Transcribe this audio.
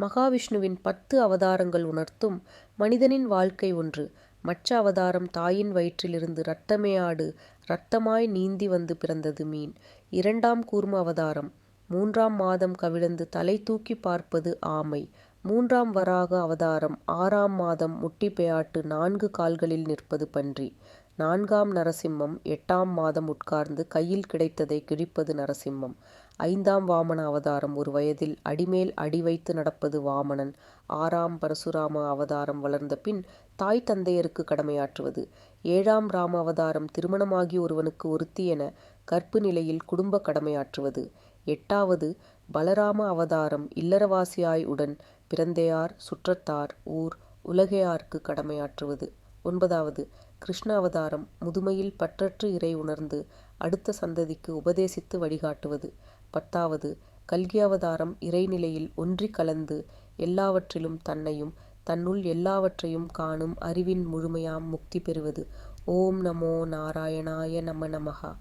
மகாவிஷ்ணுவின் பத்து அவதாரங்கள் உணர்த்தும் மனிதனின் வாழ்க்கை ஒன்று. மற்ற அவதாரம் தாயின் வயிற்றிலிருந்து ரத்தமே ஆடு நீந்தி வந்து பிறந்தது மீன். இரண்டாம் கூர்ம அவதாரம். மூன்றாம் மாதம் கவிழ்ந்து தலை தூக்கிப் பார்ப்பது ஆமை. மூன்றாம் வராக அவதாரம் ஆறாம் மாதம் முட்டிப் பெயாட்டு நான்கு கால்களில் நிற்பது பன்றி. நான்காம் நரசிம்மம் எட்டாம் மாதம் உட்கார்ந்து கையில் கிடைத்ததை கிழிப்பது நரசிம்மம். ஐந்தாம் வாமன அவதாரம் ஒரு வயதில் அடிமேல் அடி வைத்து நடப்பது வாமனன். ஆறாம் பரசுராம அவதாரம் வளர்ந்த பின் தாய் தந்தையருக்கு கடமையாற்றுவது. ஏழாம் ராம அவதாரம் திருமணமாகி ஒருவனுக்கு ஒருத்தி என கற்பு நிலையில் குடும்ப கடமையாற்றுவது. எட்டாவது பலராம அவதாரம் இல்லறவாசியாய் உடன் பிறந்தையார் சுற்றத்தார் ஊர் உலகையார்க்கு கடமையாற்றுவது. ஒன்பதாவது கிருஷ்ண அவதாரம் முதுமையில் பற்றற்று இறை உணர்ந்து அடுத்த சந்ததிக்கு உபதேசித்து வழிகாட்டுவது. பத்தாவது கல்கி அவதாரம் இறைநிலையில் ஒன்றி கலந்து எல்லாவற்றிலும் தன்னையும் தன்னுள் எல்லாவற்றையும் காணும் அறிவின் முழுமையாம் முக்தி பெறுவது. ஓம் நமோ நாராயணாய நம நமகா